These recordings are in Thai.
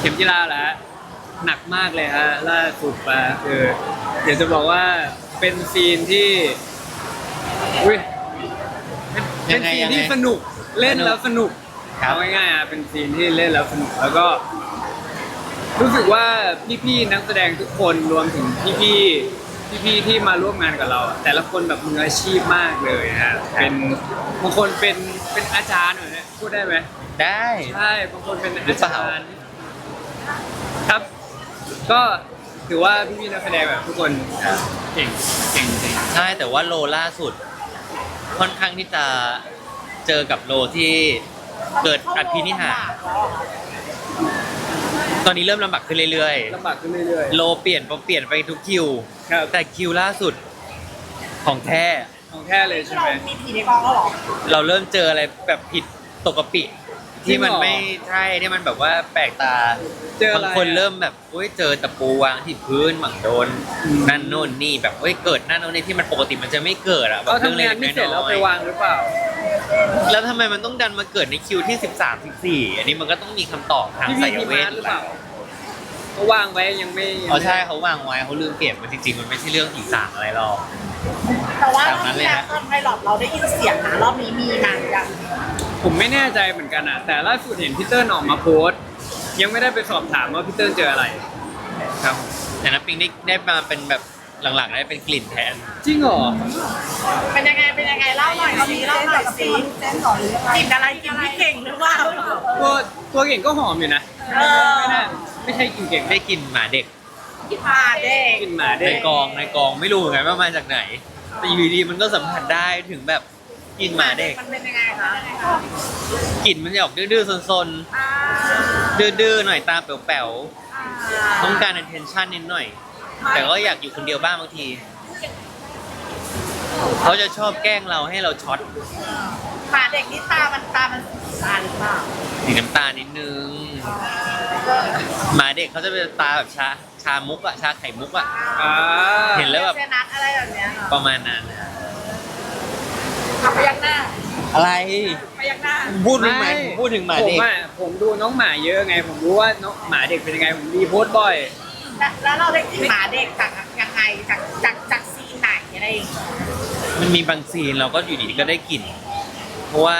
เข็มจีราแหละหนักมากเลยฮะล่าสุดมาคือเดี๋ยวจะบอกว่าเป็นซีนที่อุ้ยเป็นซีนที่สนุกเล่นแล้วสนุกเอาง่ายๆอะเป็นซีนที่เล่นแล้วสนุกแล้วก็ รู้สึกว่าพี่ๆนักแสดงทุกคนรวมถึงพี่ๆพี่ๆที่มาร่วมงานกับเราอะแต่ละคนแบบมืออาชีพมากเลยฮะเป็นบางคนเป็นเป็นอาจารย์เหรอเนี่ยพูดได้ไหม ได้ ใช่บางคนเป็นหรือาอเปจาล่ารย์ครับ ก็ถือว่าพี่ๆนักแสดงแบบทุกคนเก่งเก่งจริงใช่แต่ว่าโลล่าสุด ค่อนข้างที่จะเจอกับโลที่เกิดอภินิหารตอนนี้เริ่มลำบากขึ้นเรื่อยลำบากขึ้นเรื่อยๆ โลเปลี่ยนเปลี่ยนไปทุกคิวๆครับ แต่คิวล่าสุดของแท้ของแท้เลยคืใช่อเราไหมมีผีในกองแล้วเหรอ เราเริ่มเจออะไรแบบผิดตกกะปิ ที่มันจริงเหรอไม่ใช่ที่มันแบบว่าแปลกตาเจออะไรบางคนเริ่มแบบอุ้ยเจอตะปูวางที่พื้นบางโดนอืมนั่นโน่นนี่แบบเอ้ยเกิดนั่นโน่นนี่ที่มันปกติมันจะไม่เกิดอะแบบเขาเรื่องทำเล็งานกไม่ๆเสร็จน้แล้วอไปยวางหรือเปล่าๆแล้วทำไมมันต้องดันมาเกิดในคิวที่ 13 14อันนี้มันก็ต้องมีคำตอบทางพี่ไสพี่ยพีเวมาทร์หรือเปล่าเขาวางไว้ยังไม่ยังอ๋อไม่ใช่เขาวางไว้เขาลืมเก็บมันจริงๆมันไม่ใช่เรื่องผีสางอะไรหรอก แต่ว่ารตาอมบนั้นเลยที่แล้วฮะตอนไพลอตเราได้ยินเสียงนะรอบนี้มีมาหรือยัง ผมไม่แน่ใจเหมือนกันอะ แต่ล่าสุดเห็นพี่เติ้ลออกมาโพสต์ยังไม่ได้ไปสอบถามว่าพี่เติ้ลเจออะไร ครับ แต่น้ำปิงได้ได้มาเป็นแบบหลังๆได้เป็นกลิ่นแทน จริงเหรอเป็นยังไงเป็นยังไงเล่าหน่อยสิเล่าหน่อยสิกินอะไรกินไม่เก่งหรือเปล่าตัวตัวเก่งก็หอมอยู่นะเออไม่น่าไม่ใช่กินเก่งได้กลิ่นหมาเด็กพาเด็กกินหมาในเด็กกองในกองไม่รู้เหมือนกันว่ามาจากไหน แต่อยู่ดีๆมันก็สัมผัสได้ถึงแบบ กลิ่นหมาเด็กมันเป็นยังไงคะกลิ่นมันจะออกดื้อๆซนอ่าๆดื้อๆหน่อยตาแป๋วๆต้องการ attention นิดหน่อย แต่ก็อยากอยู่คนเดียวบ้างบางที เขาจะชอบแกล้งเราให้เราช็อตพาเด็กนี่ตามันตามันสีตาหรือเปล่าสีน้ำตาลนิดนึง หมาเด็กเขาจะเป็นตาแบบชาชามุกอะชาไข่มุกอะอ่าเห็นแล้วแบบเซนัทอะไรแบบเนี้ยเหรอประมาณนั้นเอา พยักหน้าอะไร พยักหน้า พูดถึงหมาพูดถึงหมาผมเด็กอะผมดูน้องหมาเยอะไง ผมรู้ว่าน้องหมาเด็กเป็นยังไง ผมรีโพสต์บ่อย แล้วแล้วเราได้กินหมาเด็กจากยังไงจากจากจากซีนไหนอะไรอย่างเงี้ยมันมีบางซีนเราก็อยู่ดีๆก็ได้กลิ่น เพราะว่า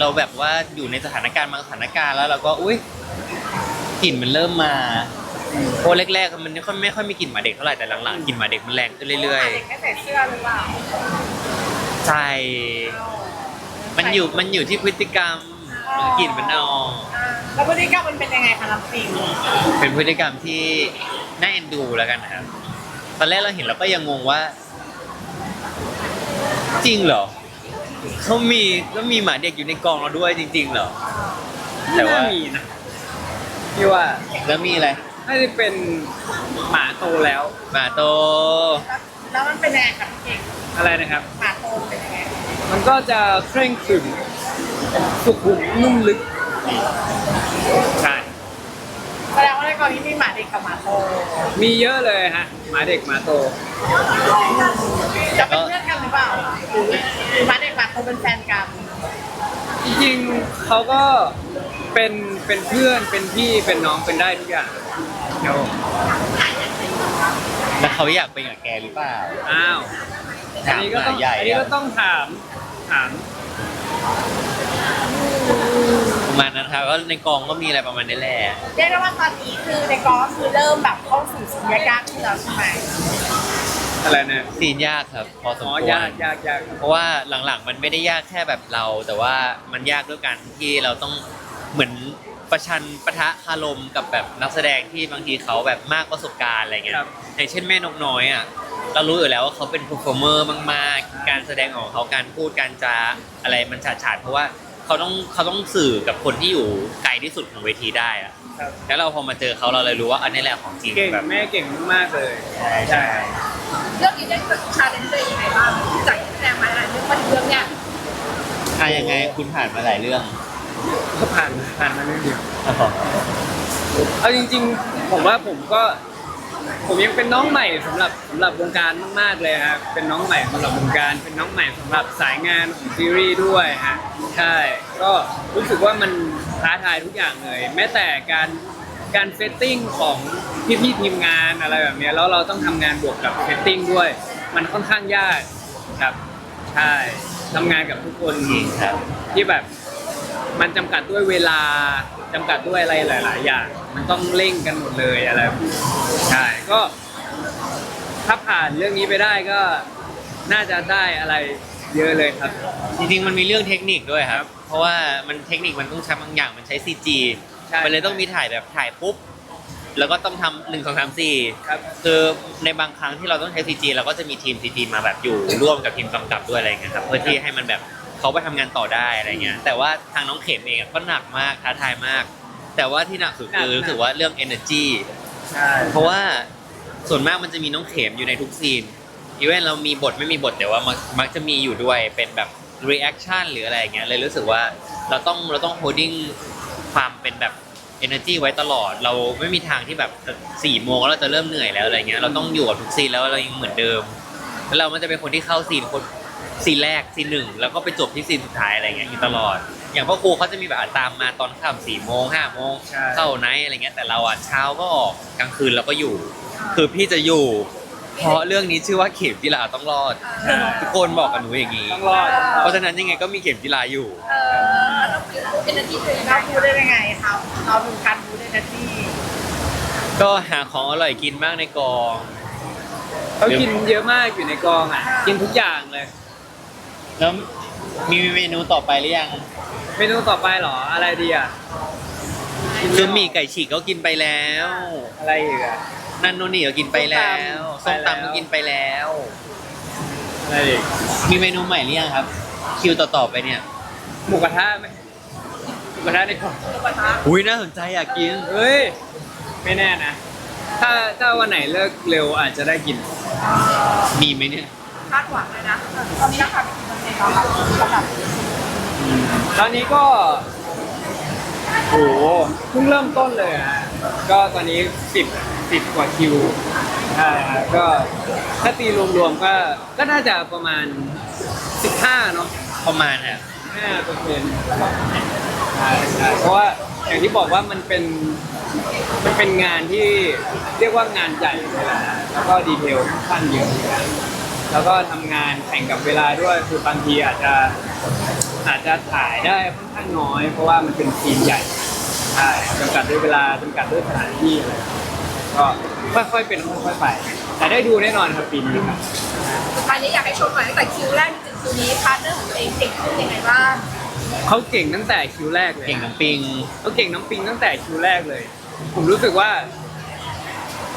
เราแบบว่าอยู่ในสถานการณ์บางสถานการณ์แล้วเราก็อุ้ยกลิ่นมันเริ่มมาเพราะแรกๆมันไม่ค่อยไม่ค่อยมีกลิ่นหมาเด็กเท่าไหร่แต่หลังๆกลิ่นหมาเด็กมันแรงขึ้นเรื่อยหมาเด็กไม่ใส่เสื้อหรือเปล่า ๆ ใช่มันอยู่มันอยู่ที่พฤติกรรมกลิ่นมันเอาอ่าแล้วพฤติกรรมมันเป็นยังไงคะน้ำปิงเป็นพฤติกรรมที่น่าเอ็นดูแล้วกันนะครับ ตอนแรกเราเห็นเราก็ยังงงว่า จริงเหรอเขามีก็มีหมาเด็กอยู่ในกองเราด้วยจริง ๆ เหรอ แต่ไม่ว่าน่ามีนะพี่ว่าแล้วมีอะไรน่าจะเป็นหมาโตแล้ว หมาโต แล้วมันเป็นยังไงคะพี่เก่ง อะไรนะครับหมาโตเป็นยังไงมันก็จะเคร่งขรึมสุขุมนุ่มลึก ใช่ แสดงว่าในกรณีมีหมาเด็กกับหมาโตมีเยอะเลยฮะหมาเด็กหมาโต จะเป็นเพื่อนกันหรือเปล่าหรือหรือหมาเด็กหมาโตเป็นแฟนกันจริงๆเขาก็เป็นเป็นเพื่อนเป็นพี่เป็นน้องเป็นได้ทุกอย่างเดี๋ยว แล้วเขาอยากเป็นกับแกหรือเปล่าอ้าวอันนี้ก็ต้องถามหมาใหญ่อันนี้ก็อะต้องถามถาม ประมาณนั้นครับก็ในกองก็มีอะไรประมาณนี้แหละเรียกได้ว่าตอนนี้คือในกองก็คือเริ่มแบบเข้าสู่สิ่งยากๆขึ้นแล้วใช่ไหมอะไรเนี่ยซีนยากครับ พอสมอ๋อควร ยากยากยากเพราะว่าหลังๆ มันไม่ได้ยากแค่แบบเรา แต่ว่ามันยากด้วยกันที่เราต้องเหมือน ประชันปะทะคารมกับแบบนักแสดงที่บางทีเขาแบบมากประสบการณ์อะไรเงี้ยครับ อย่างเช่นแม่นกน้อยอะเรารู้อยู่แล้วว่าเขาเป็น performer มากๆ การแสดงออกของเขาการพูดการจาอะไรมันฉาดฉาดเพราะว่าเขาต้องเขาต้องสื่อกับคนที่อยู่ไกลที่สุดของเวทีได้อะครับแล้วเราพอมาเจอเขาเราเลยรู้ว่าอันนี้แหละของจริงเก่งแบบแม่เก่งมากๆเลยใช่ใช่เรื่องนี้ได้ฝึกชาเลนจ์ตัวเองยังไงบ้างจากที่แสดงมาหลายเรื่องมันเรื่องเนี่ยอะยังไงคุณผ่านมาหลายเรื่อง ก็ผ่านผ่านมาเรื่อยเดียวเอาจริง ๆ ผมว่าผมก็ ผมยังเป็นน้องใหม่สำหรับสำหรับวงการมากๆเลยครับเป็นน้องใหม่สำหรับวงการ เป็นน้องใหม่สำหรับสายงานของซีรีส์ด้วยฮะใช่ก็รู้สึกว่ามันท้าทายทุกอย่างเลย แม้แต่การการเซตติ้งของพี่ๆทีมงานอะไรแบบเนี้ยแล้วเราต้องทำงานบวกกับเซตติ้งด้วย มันค่อนข้างยากครับใช่ทำงานกับทุกคนจริงครับที่แบบ มันจำกัดด้วยเวลาจำกัดด้วยอะไรหลาย ๆ อย่าง มันต้องเร่งกันหมดเลยอะไรแบบนี้ใช่ก็ถ้าผ่านเรื่องนี้ไปได้ก็น่าจะได้อะไรเยอะเลยครับ จริงๆ มันมีเรื่องเทคนิคด้วยครับ เพราะว่ามันเทคนิคมันต้องใช้บางอย่างมันใช้ CG ใช่มันเลยต้องมีถ่ายแบบถ่ายปุ๊บแล้วก็ต้องทำหนึ่งสองสามสี่ครับคือในบางครั้งที่เราต้องใช้ CG เราก็จะมีทีม CG มาแบบอยู่ร่วมกับทีมกำกับด้วยอะไรเงี้ยครับเพื่อที่ให้มันแบบ เขาไปทำงานต่อได้อะไรเงี้ยแต่ว่าทางน้องเข็มเองอะก็หนักมากท้าทายมาก แต่ว่าที่หนักสุดคือรู้สึกว่าเรื่อง energy ใช่เพราะว่าส่วนมากมันจะมีน้องเข็มอยู่ในทุกซีนอีเวนเรามีบทไม่มีบทแต่ว่ามักมักจะมีอยู่ด้วยเป็นแบบ reaction หรืออะไรอย่างเงี้ยเลยรู้สึกว่าเราต้องเราต้อง holding ความเป็นแบบ energy ไว้ตลอด เราไม่มีทางที่แบบสี่โมงแล้วเราจะเริ่มเหนื่อยแล้วอะไรเงี้ยเราต้องอยู่กับทุกซีนแล้วเรายังเหมือนเดิม แล้วเรามันจะเป็นคนที่เข้าซีนคน ซีนแรกซีนหนึ่งแล้วก็ไปจบที่ซีนสุดท้ายอะไรเงี้ยอยู่ตลอด อย่างพ่อครูเขาจะมีแบบตามมาตอนค่ำสี่โมงห้าโมงใช่ เข้าไนท์อะไรเงี้ยแต่เราอะเช้าก็ออกกลางคืนเราก็อยู่ คือพี่จะอยู่ เพราะเรื่องนี้ชื่อว่าเข็มจิลาต้องรอดทุกคนบอกกับหนูอย่างนี้ ต้องรอดเพราะฉะนั้นยังไงก็มีเข็มจิลาอยู่ เออเป็นนาทีเลยเราพูดได้ยังไงครับเราดูการพูดได้นาทีก็หาของอร่อยกินมากในกอง เขากินเยอะมากอยู่ในกองอะ กินทุกอย่างเลย แล้วมีเมนูต่อไปหรือยัง เมนูต่อไปเหรอ อะไรดีอะคือหมี่ไก่ฉีกก็กินไปแล้ว อะไรอีกอะ นันโนนี่ก็กินไปแล้วส้ส้มมตำตำก็กินไปแล้ว อะไรอีกมีเมนูใหม่หรือยังครับ คิวต่อๆไปเนี่ย หมูกระทะไหมหมูกระทะในกองอุ้ยน่าสนใจอยากกิน เฮ้ย ไม่แน่นะ ถ้าถ้าวันไหนเลิกเร็วอาจจะได้กิน มีไหมเนี่ยคาดหวังเลยนะตอนนี้ราคาเป็นกี่เปอร์เซ็นต์แล้วครับระดับตอนนี้ก็โอ้โหเพิ่งเริ่มต้นเลยอะก็ตอนนี้สิบสิบกว่าคิวใช่ฮะก็ถ้าตีรวมๆก็ก็น่าจะประมาณสิบห้าเนาะประมาณอะห้าเปอร์เซ็นต์ใช่ใช่เพราะว่าอย่างที่บอกว่ามันเป็นมันเป็นงานที่เรียกว่างานใหญ่เลยนะแล้วก็ดีเทลค่อนข้างเยอะอยู่ แล้วแล้วก็ทำงานแข่งกับเวลาด้วยคือบางทีอาจจะอาจจะถ่ายได้ค่อนข้างน้อย เพราะว่ามันเป็นทีมใหญ่ใช่จำกัดด้วยเวลาจำกัดด้วยสถานที่อะไรก็ค่อยๆเป็นค่อยๆไป แต่ได้ดูแน่นอนครับปีนี้ครับสุดท้ายนี้อยากให้ชมหน่อยตั้งแต่คิวแรกจนถึงคิวนี้พาร์ทเนอร์ของตัวเองเก่งขึ้นยังไงบ้างเขาเก่งตั้งแต่คิวแรกเลยเก่งน้ำปิง เขาเก่งน้ำปิงตั้งแต่คิวแรกเลย ผมรู้สึกว่า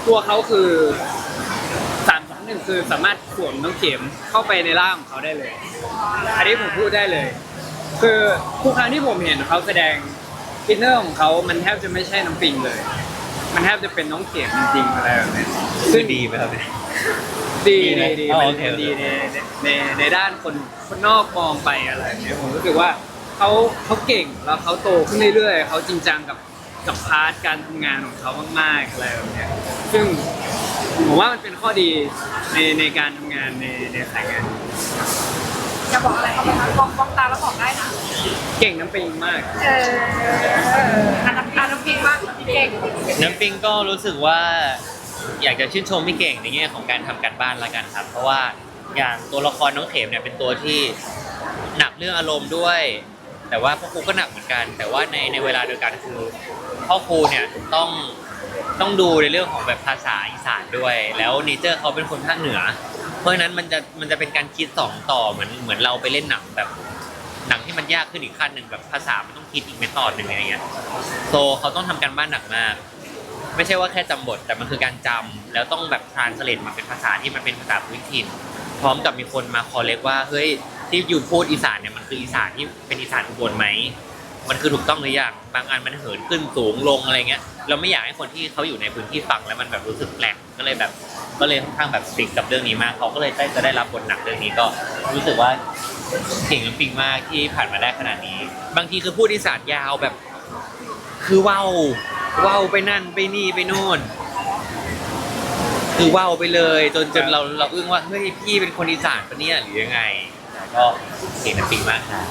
ตัวเขาคือสามสอง หนึ่งคือสามารถสวมน้องเข็มเข้าไปในร่างของเขาได้เลย อันนี้ผมพูดได้เลย คือทุกครั้งที่ผมเห็นเขาแสดงอินเนอร์ของเขามันแทบจะไม่ใช่น้ำปิงเลย มันแทบจะเป็นน้องเข็มจริงๆอะไรแบบนี้ซึ่งดีไหมครับเนี่ย ดีดีไหมดีดีอ๋อมันโอเคโอเคดีในในในด้านคนคนนอกมองไปอะไรอย่างเงี้ยผมรู้สึกว่าเขาเขาเก่งแล้วเขาโตขึ้นเรื่อยๆเขาจริงจังกับกับพาร์ทการทำงานของเขามากๆอะไรแบบเนี้ยซึ่ง ผมว่ามันเป็นข้อดีในในการทำงานในในสายงาน จะบอกอะไรเขาบ้างคะมองมองตาแล้วบอกได้นะเก่งน้ำปิงมาก เอออันน้ำอันน้ำพริกมากพี่เก่งน้ำปิงก็รู้สึกว่าอยากจะชื่นชมพี่เก่งในแง่ของการทำการบ้านละกันครับ เพราะว่าอย่างตัวละครน้องเข็มเนี่ยเป็นตัวที่หนักเรื่องอารมณ์ด้วย แต่ว่าพ่อครูก็หนักเหมือนกัน แต่ว่าในในเวลาเดียวกันคือพ่อครูเนี่ยต้อง ต้องดูในเรื่องของแบบภาษาอีสานด้วย แล้วเนเจอร์เขาเป็นคนภาคเหนือ เพราะฉะนั้นมันจะมันจะเป็นการคิดสองต่อเหมือนเหมือนเราไปเล่นหนังแบบหนังที่มันยากขึ้นอีกขั้นหนึ่งแบบภาษามันต้องคิดอีกเมธอดหนึ่งอะไรเงี้ยโซเขาต้องทำการบ้านหนักมาก ไม่ใช่ว่าแค่จำบทแต่มันคือการจำแล้วต้องแบบทรานสเลตมาเป็นภาษาที่มันเป็นภาษาพื้นถิ่นพร้อมกับมีคนมาคอเล็กว่าเฮ้ยที่อยู่พูดอีสานเนี่ยมันคืออีสานที่เป็นอีสานอุบลไหม มันคือถูกต้องหรือยังบางอันมันเหินขึ้นสูงลงอะไรเงี้ย เราไม่อยากให้คนที่เขาอยู่ในพื้นที่ฝั่งแล้วมันแบบรู้สึกแปลกก็เลยแบบก็เลยค่อนข้างแบบสตริกกับเรื่องนี้มากเขาก็เลยได้จะได้รับบทหนักเรื่องนี้ก็รู้สึกว่าเก่งกับปิงมากที่ผ่านมาได้ขนาดนี้ บางทีคือพูดอีสานยาวแบบ คือว้าเว้าไปนั่นไปนี่ไปโน่นคือว้าไปเลย จนจนเราเราอึ้งว่าเฮ้ยพี่เป็นคนอีสานปะเนี่ยหรือยังไง ก็เก่งกับปิงมากครับ